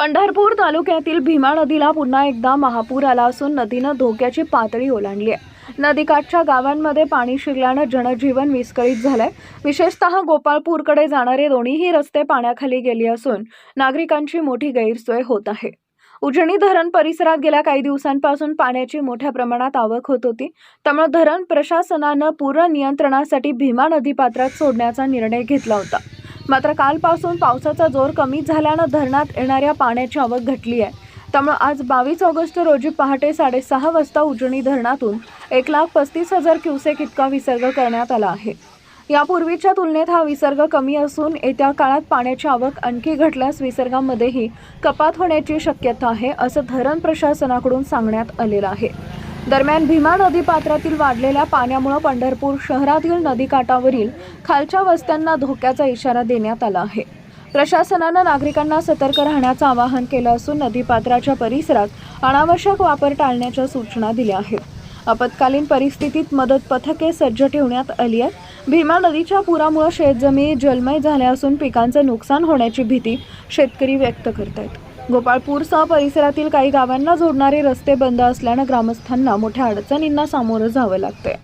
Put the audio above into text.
पंढरपूर तालुक्यातील भीमा नदीला पुन्हा एकदा महापूर आला असून नदीनं धोक्याची पातळी ओलांडली आहे. नदीकाठच्या गावांमध्ये पाणी शिरल्यानं जनजीवन विस्कळीत झालंय. विशेषतः गोपाळपूरकडे जाणारे दोन्हीही रस्ते पाण्याखाली गेले असून नागरिकांची मोठी गैरसोय होत आहे. उजनी धरण परिसरात गेल्या काही दिवसांपासून पाण्याची मोठ्या प्रमाणात आवक होत होती. त्यामुळे धरण प्रशासनानं पूर नियंत्रणासाठी भीमा नदीपात्रात सोडण्याचा निर्णय घेतला होता. मात्र कालपासून पावसाचा जोर कमी झाल्यानं धरणात येणाऱ्या पाण्याची आवक घटली आहे. त्यामुळे आज बावीस ऑगस्ट रोजी पहाटे साडेसहा वाजता उजनी धरणातून एक लाख पस्तीस हजार क्युसेक इतका विसर्ग करण्यात आला आहे. यापूर्वीच्या तुलनेत हा विसर्ग कमी असून येत्या काळात पाण्याची आवक आणखी घटल्यास विसर्गामध्येही कपात होण्याची शक्यता आहे असं धरण प्रशासनाकडून सांगण्यात आलेलं आहे. दरम्यान भीमा नदी पात्रातील वाढलेल्या पाण्यामुळे पंढरपूर शहरातील नदीकाठावरील खालच्या वस्त्यांना धोक्याचा इशारा देण्यात आला आहे. प्रशासनानं नागरिकांना सतर्क राहण्याचं आवाहन केलं असून नदीपात्राच्या परिसरात अनावश्यक वापर टाळण्याच्या सूचना दिल्या आहेत. आपत्कालीन परिस्थितीत मदत पथके सज्ज ठेवण्यात आली आहेत. भीमा नदीच्या पुरामुळे शेतजमिनी जलमय झाल्या असून पिकांचं नुकसान होण्याची भीती शेतकरी व्यक्त करत आहेत गोपाळपूरसह परिसरातील काही गावांना जोडणारे रस्ते बंद असल्यानं ग्रामस्थांना मोठ्या अडचणींना सामोरं जावं लागतंय.